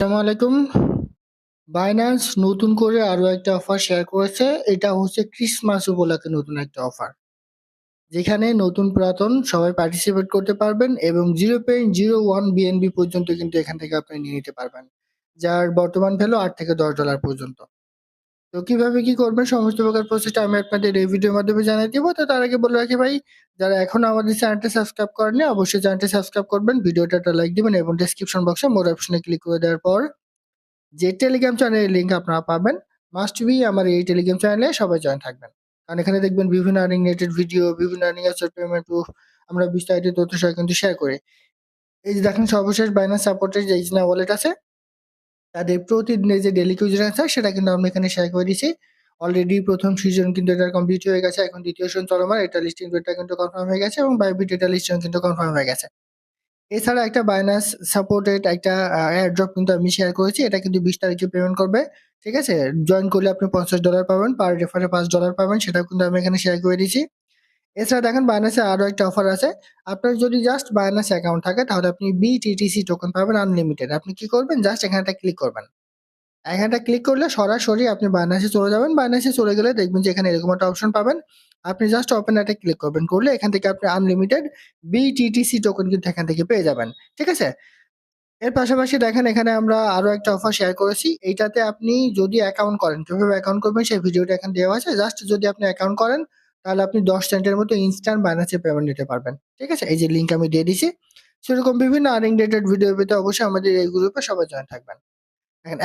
আসসালামু আলাইকুম। বাইন্যান্স নতুন করে আরও একটা অফার শেয়ার করেছে। এটা হচ্ছে ক্রিসমাস উপলক্ষে নতুন একটা অফার যেখানে নতুন পুরাতন সবাই পার্টিসিপেট করতে পারবেন এবং zero point zero one BNB পর্যন্ত কিন্তু এখান থেকে আপনি নিয়ে নিতে পারবেন। যার বর্তমান ভ্যালু আট থেকে দশ ডলার পর্যন্ত। তো কীভাবে কি করবেন? সমস্ত প্রকার প্রসেসটা আমি আপনাদের এই ভিডিওর মাধ্যমে জানিয়ে দিব। তো তার আগে বলে রাখি ভাই, যারা এখনও আমাদের চ্যানেলটা সাবস্ক্রাইব করেনি অবশ্যই চ্যানেলটা সাবস্ক্রাইব করবেন। ভিডিওটা একটা লাইক দিবেন এবং ডেসক্রিপশন বক্সে মোর অপশনে ক্লিক করে দেওয়ার পর যে টেলিগ্রাম চ্যানেলের লিঙ্ক আপনারা পাবেন মাস্ট বি আমার এই টেলিগ্রাম চ্যানেলে সবাই জয়েন থাকবেন। কারণ এখানে দেখবেন বিভিন্ন আর্নিং রিলেটেড ভিডিও বিভিন্ন আর্নিং অ্যাসেট পেমেন্ট আমরা বিস্তারিত তথ্য সহ কিন্তু শেয়ার করি। এই যে দেখেন সর্বশেষ বাইন্যান্স সাপোর্টের যে ইজনা ওয়ালেট আছে তাদের প্রতিদিনের যে ডেলি কিউজার আছে, সেটা কিন্তু আমরা এখানে শেয়ার করে দিয়েছি। অলরেডি প্রথম সিজন কিন্তু এটা কমপ্লিট হয়ে গেছে, এখন দ্বিতীয় সিজন চলমান। এটা লিস্টিং ডেটটা কিন্তু কনফার্ম হয়ে গেছে এবং বাইবিট এটা লিস্টিং কিন্তু কনফার্ম হয়ে গেছে। এছাড়া একটা বাইনাস সাপোর্টেড একটা এয়ারড্রপ কিন্তু আমি শেয়ার করেছি। এটা কিন্তু বিশ তারিখে পেমেন্ট করবে, ঠিক আছে? জয়েন করলে আপনি পঞ্চাশ ডলার পাবেন পার রেফারে পাঁচ ডলার পাবেন সেটা কিন্তু আমি এখানে শেয়ার করে দিয়েছি। এছাড়া দেখেন বাইনাসে আরও একটা অফার আছে। আপনার যদি জাস্ট বাইনাস অ্যাকাউন্ট থাকে, তাহলে আপনি বিটিটিসি টোকেন পাবেন আনলিমিটেড আপনি কি করবেন? জাস্ট এখানটা ক্লিক করবেন। এখানটা ক্লিক করলে সরাসরি আপনি বাইনাসে চলে যাবেন। বাইনাসে চলে গেলে দেখবেন যে এখানে এরকম একটা অপশন পাবেন। আপনি জাস্ট ওপেন এটা ক্লিক করবেন। করলে এখান থেকে আপনি আনলিমিটেড বিটিটিসি টোকেন কিন্তু এখান থেকে পেয়ে যাবেন। ঠিক আছে? এর পাশাপাশি দেখেন এখানে আমরা আরও একটা অফার শেয়ার করেছি। এইটাতে আপনি যদি অ্যাকাউন্ট করেন, কীভাবে অ্যাকাউন্ট করবেন সেই ভিডিওটা এখানে দেওয়া আছে। জাস্ট যদি আপনি অ্যাকাউন্ট করেন তাহলে আপনি দশ সেন্টের মতো ইনস্ট্যান্ট বাইনাসে পেমেন্ট নিতে পারবেন। ঠিক আছে? এই যে লিঙ্ক আমি দিয়ে দিছি সেরকম বিভিন্ন আর্নিং রিলেটেড ভিডিও পেতে অবশ্যই আমাদের এই গ্রুপে সবাই জয়েন থাকবেন।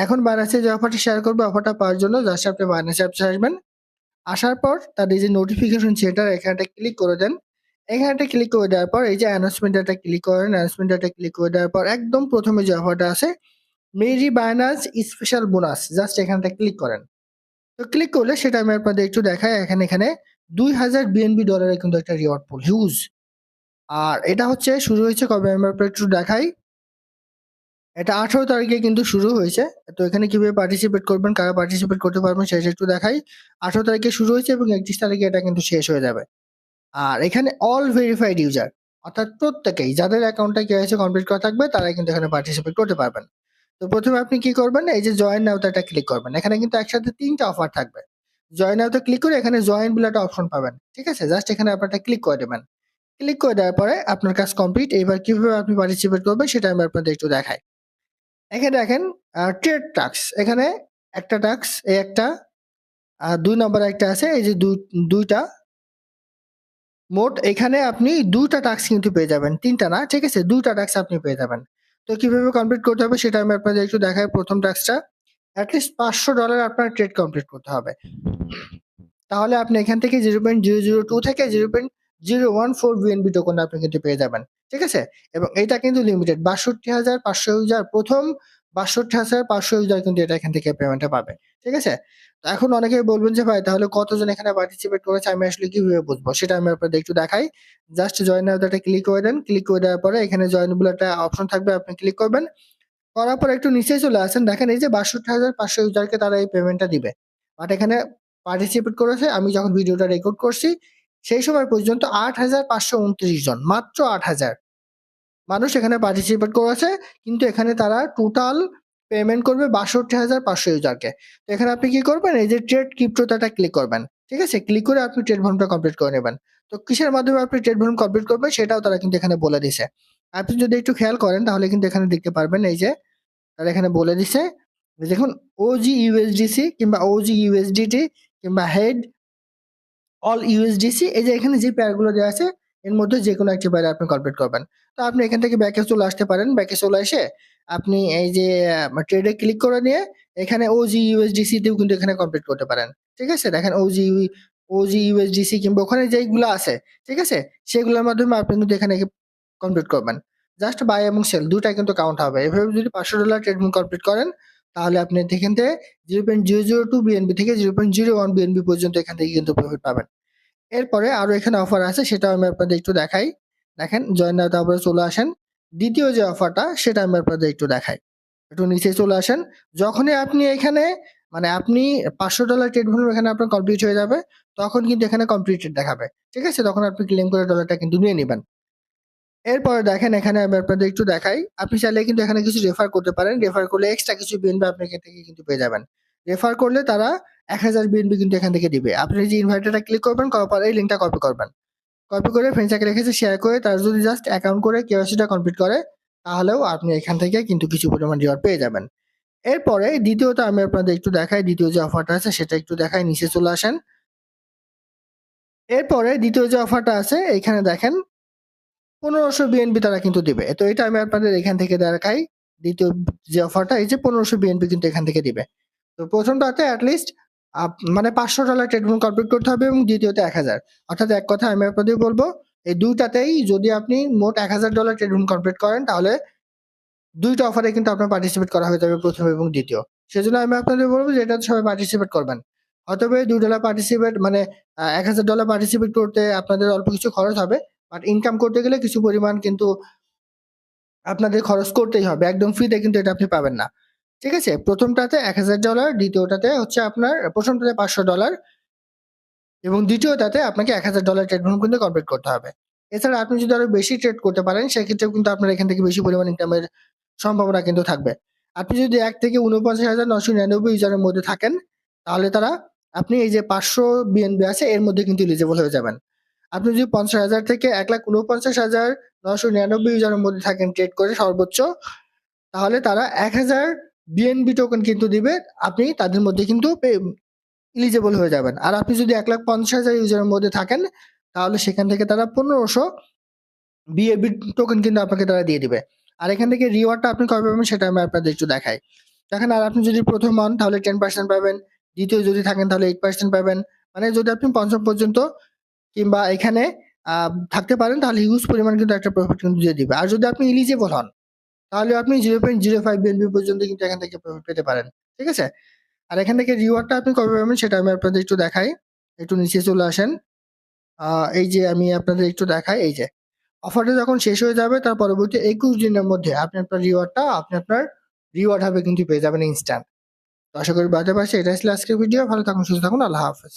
এখন বাইনাসে যে অফারটা শেয়ার করব অফারটা পাওয়ার জন্য জাস্ট আপনি বাইনাসে অ্যাপসে আসবেন। আসার পর তার এই যে নোটিফিকেশন সেটার এখানটা ক্লিক করে দেন। এখানটা ক্লিক করে দেওয়ার পর এই যে অ্যানাউন্সমেন্ট একটা ক্লিক করেন অ্যানাউন্সমেন্ট একটা ক্লিক করে দেওয়ার পর একদম প্রথমে যে অফারটা আছে মেরি বায়নাস স্পেশাল বোনাস জাস্ট এখানটা ক্লিক করেন। তো ক্লিক করলে সেটা আমি আপনাদের একটু দেখাই, এখানে এখানে দুই হাজার বিএনবি ডলারের কিন্তু একটা রিওয়ার্ড পুল হিউজ আর এটা হচ্ছে, শুরু হয়েছে কবে? আমি আপনার একটু দেখাই। এটা আঠারো তারিখে কিন্তু শুরু হয়েছে। তো এখানে কীভাবে পার্টিসিপেট করবেন, কারা পার্টিসিপেট করতে পারবেন সেটা একটু দেখাই। আঠারো তারিখে শুরু হয়েছে এবং একত্রিশ তারিখে এটা কিন্তু শেষ হয়ে যাবে। আর এখানে অল ভেরিফাইড ইউজার অর্থাৎ প্রত্যেকেই, যাদের অ্যাকাউন্টটা কেওয়াইসি কমপ্লিট করা থাকবে, তারাই কিন্তু এখানে পার্টিসিপেট করতে পারবেন। তো প্রথমে আপনি কি করবেন? এই যে জয়েন নাওতাটা ক্লিক করবেন। এখানে কিন্তু একসাথে তিনটা অফার থাকবে। জয়েন নাওতে ক্লিক করে এখানে জয়েন বলে একটা অপশন পাবেন। ঠিক আছে? জাস্ট এখানে আপনারটা ক্লিক করে দেবেন। ক্লিক করে দেওয়ার পরে আপনার কাজ কমপ্লিট এবার কীভাবে আপনি পার্টিসিপেট করবেন সেটা আমি আপনাদের একটু দেখাই। এখানে দেখেন ট্রেড টাক্স এখানে একটা টাক্স এই একটা, আর দুই নম্বর একটা আছে, এই যে দুই- দুইটা। মোট এখানে আপনি দুইটা টাস্ক কিন্তু পেয়ে যাবেন। তিনটা না? ঠিক আছে? দুইটা টাস্ক আপনি পেয়ে যাবেন। তো কীভাবে কমপ্লিট করতে হবে সেটা আমি আপনাদের একটু দেখাই প্রথম টাস্কটা অ্যাটলিস্ট পাঁচশো ডলার আপনার ট্রেড কমপ্লিট করতে হবে। তাহলে আপনি এখান থেকে zero point zero zero two থেকে zero point zero one four BNB token আপনি কিন্তু পেয়ে যাবেন। ঠিক আছে? এবং এটা কিন্তু লিমিটেড বাষট্টি হাজার পাঁচশো ইউজার প্রথম, বাষট্টি হাজার পাঁচশো ইউজার কিন্তু এটা এখান থেকে পেমেন্টটা পাবে। ঠিক আছে? তো এখন অনেকেই বলবেন যে, ভাই, তাহলে কতজন এখানে পার্টিসিপেট করেছে? আমি আসলে কীভাবে বুঝব? সেটা আমি আপনাদের একটু দেখাই। জাস্ট জয়েন ক্লিক করে দেন। ক্লিক করে দেওয়ার পরে এখানে জয়েন বলে একটা অপশন থাকবে, আপনি ক্লিক করবেন। করার পর একটু নিচে চলে আসেন। দেখেন এই যে বাষট্টি হাজার পাঁচশো ইউজারকে তারা এই পেমেন্টটা দিবে। বাট এখানে পার্টিসিপেট করেছে। আমি যখন ভিডিওটা রেকর্ড করছি, সেই সময় পর্যন্ত আট হাজার পাঁচশো উনত্রিশ জন, মাত্র আট হাজার। মানুষ এখানে পার্টিসিপেট করেছে, কিন্তু এখানে তারা টোটাল পেমেন্ট করবে বাষট্টি হাজার পাঁচশো ইউজারকে। তো এখানে আপনি কি করবেন? এই যে ট্রেড ক্রিপ্টোটা ক্লিক করবেন। ঠিক আছে? ক্লিক করে আপনি ট্রেড ভলিউমটা কমপ্লিট করে নেবেন। তো কিসের মাধ্যমে আপনি ট্রেড ভলিউম কমপ্লিট করবেন? সেটাও তারা কিন্তু এখানে বলে দিছে। আপনি যদি একটু খেয়াল করেন, তাহলে কিন্তু এখানে দেখতে পারবেন এই যে তারা এখানে বলে দিছে দেখুন ওজি ইউএসডিসি কিংবা ওজি ইউএসডিটি কিংবা হেড অল ইউএসডিসি এই যে এখানে যে পেয়ারগুলো দেওয়া আছে, এর মধ্যে যে কোনো একটি পেয়ার আপনি কমপ্লিট করবেন। তো আপনি এখান থেকে ব্যাকে চলে আসতে পারেন। ব্যাকে চলে এসে আপনি এই যে ট্রেডে ক্লিক করে নিয়ে এখানে ওজি তেও কিন্তু এখানে কমপ্লিট করতে পারেন। ঠিক আছে? দেখেন ওজি ওজি ইউএসডিসি কিংবা ওখানে যেগুলো আছে, ঠিক আছে? সেগুলোর মাধ্যমে আপনি কিন্তু এখানে কমপ্লিট করবেন। জাস্ট বাই এবং সেল দুটাই কিন্তু কাউন্ট হবে। এভাবে যদি পাঁচশো ডলার ট্রেড কমপ্লিট করেন, তাহলে আপনি এখান থেকে zero point zero zero two BNB থেকে zero point zero one BNB পর্যন্ত এখান থেকে কিন্তু প্রফিট পাবেন। এরপরে আরও এখানে অফার আছে, সেটাও আমি আপনাদের একটু দেখাই। দেখেন জয়েন নাও তারপরে চলে আসেন। দ্বিতীয় যে অফারটা সেটা আমি আপনাদের একটু দেখাই। একটু নিচে চলে আসেন। যখনই আপনি এখানে মানে আপনি পাঁচশো ডলার ট্রেড ভলিউম এখানে আপনার কমপ্লিট হয়ে যাবে, তখন কিন্তু এখানে কমপ্লিটেড দেখাবে। ঠিক আছে? তখন আপনি ক্লেম করে ডলারটা কিন্তু নিয়ে নেবেন। এরপরে দেখেন এখানে আমি আপনাদের একটু দেখাই। আপনি চাইলে কিন্তু এখানে কিছু রেফার করতে পারেন। রেফার করলে এক্সট্রা কিছু বিএনপি আপনি এখান থেকে কিন্তু পেয়ে যাবেন। রেফার করলে তারা ১০০০ বিএনপি কিন্তু এখান থেকে দিবে। আপনি যে ইনভাইটরটা ক্লিক করবেন, করার এই লিঙ্কটা কপি করবেন। কপি করে ফ্রেন্ড সার্কেলে রেখেছে শেয়ার করে তারা যদি জাস্ট অ্যাকাউন্ট করে কেওয়াইসিটা কমপ্লিট করে, তাহলেও আপনি এখান থেকে কিন্তু কিছু পরিমাণ রিওয়ার্ড পেয়ে যাবেন। এরপরে দ্বিতীয়ত আমি আপনাদের একটু দেখাই, দ্বিতীয় যে অফারটা আছে সেটা একটু দেখাই, নিচে চলে আসেন। এরপরে দ্বিতীয় যে অফারটা আছে এইখানে দেখেন ১৫০০ বিএনপি তারা কিন্তু দিবে। তো এটা আমি আপনাদের এখান থেকে দেখাই। দ্বিতীয় যে অফারটা এই যে পনেরোশো বিএনপি কিন্তু এখান থেকে দিবে। তো ১ম টাতে এট লিস্ট আপ মানে $৫০০ ট্রেড কমপ্লিট করতে হবে এবং দ্বিতীয়তে ১০০০ অর্থাৎ এক কথায় আমি আপনাদের বলব, এই দুইটাতেই যদি আপনি মোট $১০০০ ট্রেড রুম কমপ্লিট করেন, তাহলে দুইটা অফারে কিন্তু আপনার পার্টিসিপেট করা হয়ে যাবে ১ম এবং ২য়। সেজন্য আমি আপনাদের বলব যে এটাতে সবাই পার্টিসিপেট করবেন। হয়তোবা দুই $২ পার্টিসিপেট মানে এক হাজার ডলার পার্টিসিপেট করতে আপনাদের অল্প কিছু খরচ হবে। বাট ইনকাম করতে গেলে কিছু পরিমাণ কিন্তু আপনাদের খরচ করতেই হবে। একদম ফ্রিতে কিন্তু এটা আপনি পাবেন না। ঠিক আছে? প্রথমটাতে এক হাজার ডলার দ্বিতীয়টাতে হচ্ছে আপনার ১ম পাঁচশো $৫০০ এবং দ্বিতীয়টাতে আপনাকে $১০০০ ট্রেড রুম কিন্তু কমপ্লিট করতে হবে। এছাড়া আপনি যদি আরও বেশি ট্রেড করতে পারেন সেক্ষেত্রেও কিন্তু আপনার এখান থেকে বেশি পরিমাণ ইনকামের সম্ভাবনা কিন্তু থাকবে। আপনি যদি এক থেকে ৪৯,৯৯৯ ইউজারের মধ্যে থাকেন, তাহলে তারা আপনি এই যে পাঁচশো বিএনবি আছে এর মধ্যে কিন্তু এলিজিবল হয়ে যাবেন। আপনি যদি ৫০,০০০ থেকে ১,৪৯,৯৯৯ ইউজারের মধ্যে থাকেন ট্রেড করে সর্বোচ্চ, তাহলে তারা এক হাজার বিএনবি টোকেন কিন্তু দিবে। আপনি তাদের মধ্যে কিন্তু পে এলিজিবল হয়ে যাবেন। আর আপনি যদি ১,৫০,০০০ ইউজারের মধ্যে থাকেন, তাহলে সেখান থেকে তারা পনেরোশো বিএনপি টোকেন কিন্তু আপনাকে তারা দিয়ে দিবে। আর এখান থেকে রিওয়ার্ডটা আপনি কবে পাবেন সেটা আমি আপনাদের একটু দেখাই। দেখেন আর আপনি যদি প্রথম হন তাহলে 10% পাবেন। দ্বিতীয় যদি থাকেন তাহলে 8% পাবেন। মানে যদি আপনি পঞ্চম পর্যন্ত কিংবা এখানে থাকতে পারেন তাহলে হিউজ পরিমাণ কিন্তু একটা প্রফিট কিন্তু দিয়ে দিবে। আর যদি আপনি এলিজিবল হন, তাহলে আপনি 0.05 বিএনপি পর্যন্ত কিন্তু এখান থেকে প্রফিট পেতে পারেন। ঠিক আছে? আর এখান থেকে রিওয়ার্ডটা আপনি কবে পাবেন সেটা আমি আপনাদের একটু দেখাই। একটু নিচে চলে আসেন। এই যে আমি আপনাদের একটু দেখাই এই যে। অফারটা যখন শেষ হয়ে যাবে তার পরবর্তী ২১ দিনের মধ্যে আপনি আপনার রিওয়ার্ডটা আপনি আপনার রিওয়ার্ড হবে কিন্তু পেয়ে যাবেন ইনস্ট্যান্ট। তো আশা করি বুঝতে পারছি এটা ছিল আজকের ভিডিও। ভালো থাকুন, সুস্থ থাকুন। আল্লাহ হাফেজ।